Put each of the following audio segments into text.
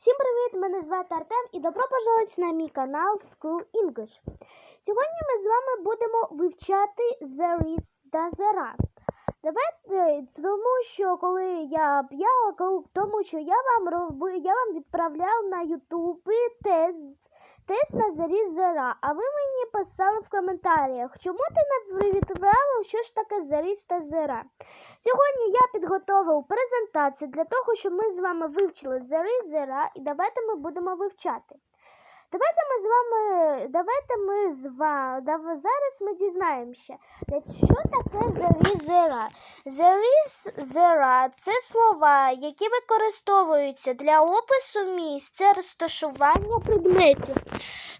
Всім привіт! Мене звати Артем і добро пожаловать на мій канал School English. Сьогодні ми з вами будемо вивчати There Is The Ra. Давайте, тому що коли я п'яла, тому що я вам я вам відправляв на Ютубі тест, тест на The Is а ви мені писали в коментарях, чому ти не відправив, що ж таке заріз та The Сьогодні я підготовив презентацію для того, щоб ми з вами вивчили зари, зера, і давайте ми будемо вивчати. Давайте ми з вами, давайте ми з вами, зараз ми дізнаємося, що таке зери, зера. Зери, зера – це слова, які використовуються для опису місця розташування предметів.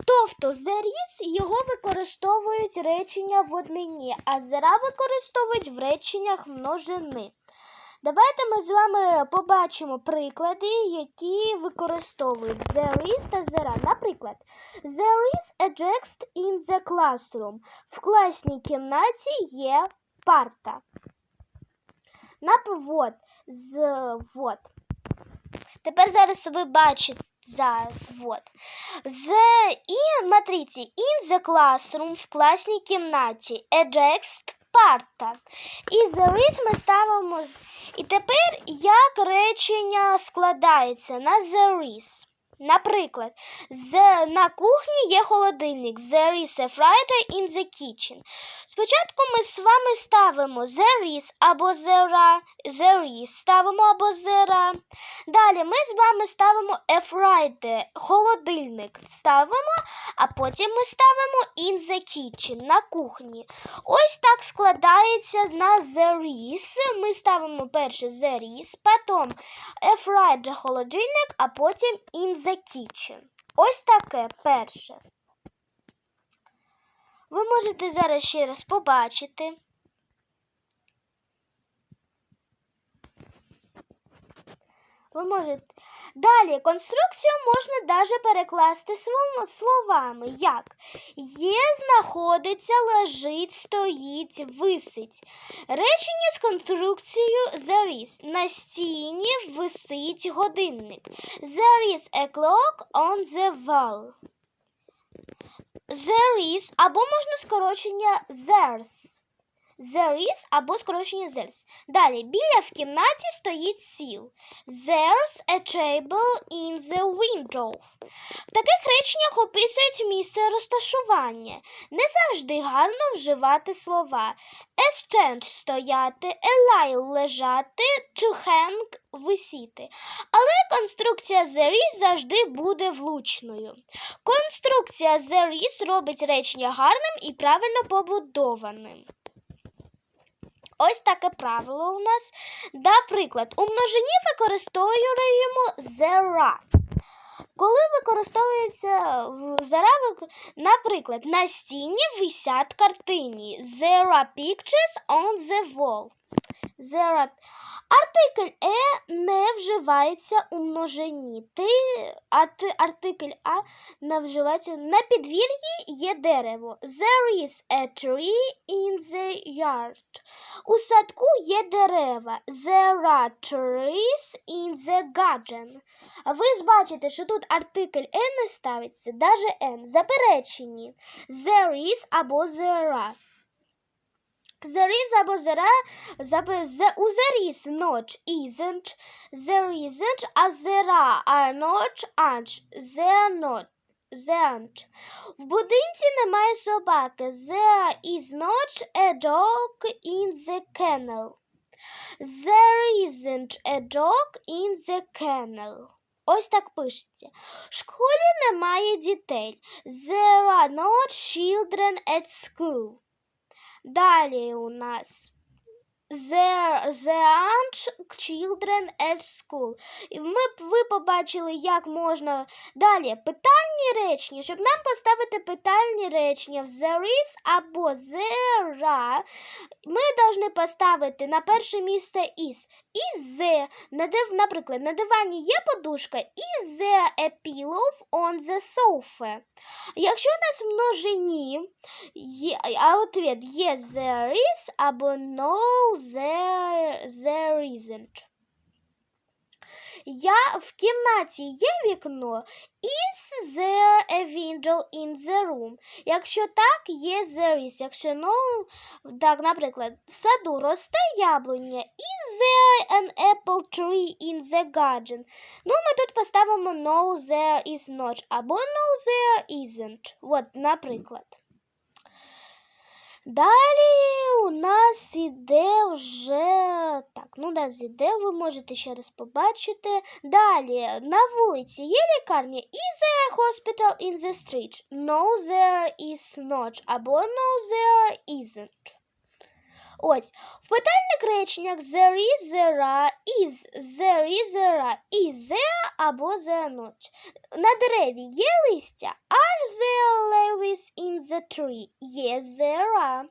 Тобто зеріс його використовують речення в однині, а зера використовують в реченнях множини. Давайте ми з вами побачимо приклади, які використовують there is та зера. Наприклад, there is a desk in the classroom. В класній кімнаті є парта. Наприклад, з вот. Тепер зараз ви бачите за вот. The in матриці in the classroom в класній кімнаті. A desk парта. І the ми ставимо. І тепер як речення складається на the is. Наприклад, з, на кухні є холодильник. There is a fryder in the kitchen. Спочатку ми з вами ставимо there is або there, there is ставимо або there. Далі ми з вами ставимо a fryder, холодильник ставимо, а потім ми ставимо in the kitchen, на кухні. Ось так складається на there is. Ми ставимо перше there is, потім a fryder, холодильник, а потім in the kitchen. Ось таке перше. Ви можете зараз ще раз побачити. Ви можете. Далі конструкцію можна навіть перекласти словами. Як? Є, знаходиться, лежить, стоїть, висить. Речення з конструкцією is. На стіні висить годинник. There is a clock on the wall. There is або можна скорочення there's. There is або скорочення there's. Далі, біля в кімнаті стоїть сіл. There's a table in the window. В таких реченнях описують місце розташування. Не завжди гарно вживати слова. A stand – стояти, a lie – лежати, to hang – висіти. Але конструкція there is завжди буде влучною. Конструкція there is робить речення гарним і правильно побудованим. Ось таке правило у нас. Наприклад, у множині використовуємо зера. Коли використовується зера, наприклад, на стіні висять картині. There are pictures on the wall. There. Артикль е не вживається у множині. Ти, а ти, артикль а не вживається. На підвір'ї є дерево. There is a tree in the yard. У садку є дерева. There are trees in the garden. Ви ж бачите, що тут артикль е не ставиться, даже n. Заперечені. There is або there are. There is або there are, запе- the- у there is not isn't, there isn't, а there are are not, aren't, there not. There aren't. В будинці немає собаки. There is not a dog in the kennel. There isn't a dog in the kennel. Ось так пишеться. В школі немає дітей. There are no children at school. Далі у нас there, there children at school. І ми, ви побачили, як можна далі питальні речення. Щоб нам поставити питальні речення в there is або there are, ми повинні поставити на перше місце is. Is the, наприклад, на дивані є подушка, is there a pillow on the sofa. Якщо у нас в множині, є, а ответ yes there is або no there, there isn't. Я в кімнаті є вікно. Is there a window in the room? Якщо так, є there is. Якщо no, так, наприклад, в саду росте яблуня. Is there an apple tree in the garden? Ну, ми тут поставимо no, there is not. Або no, there isn't. От, наприклад. Далі у нас іде вже так, ну у нас іде, ви можете ще раз побачити. Далі на вулиці є лікарня. Is there a hospital in the street? No, there is not. Або no, there isn't. Ось, в питальних реченнях there is, there are, is, there is, there are, is there або there not. На дереві є листя? Are there leaves in the tree? Yes, there are.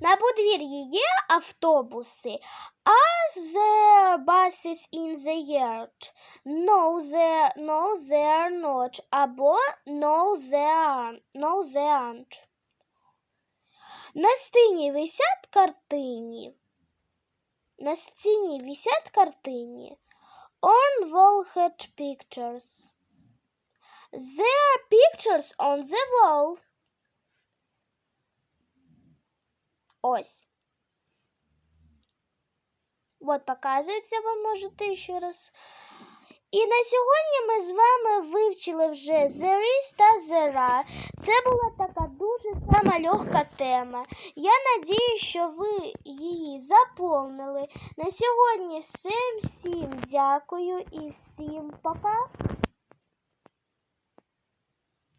На подвір'ї є автобуси? Are there buses in the yard? No, there, no, there not. Або no, there aren't. No, there aren't. На стіні висять картині. На стіні висять картині. On wall had pictures. There are pictures on the wall. Ось. От показується, ви можете ще раз. І на сьогодні ми з вами вивчили вже there is та there are. Це була така дуже сама легка тема. Я надію, що ви її заповнили. На сьогодні всім всім дякую і всім пока.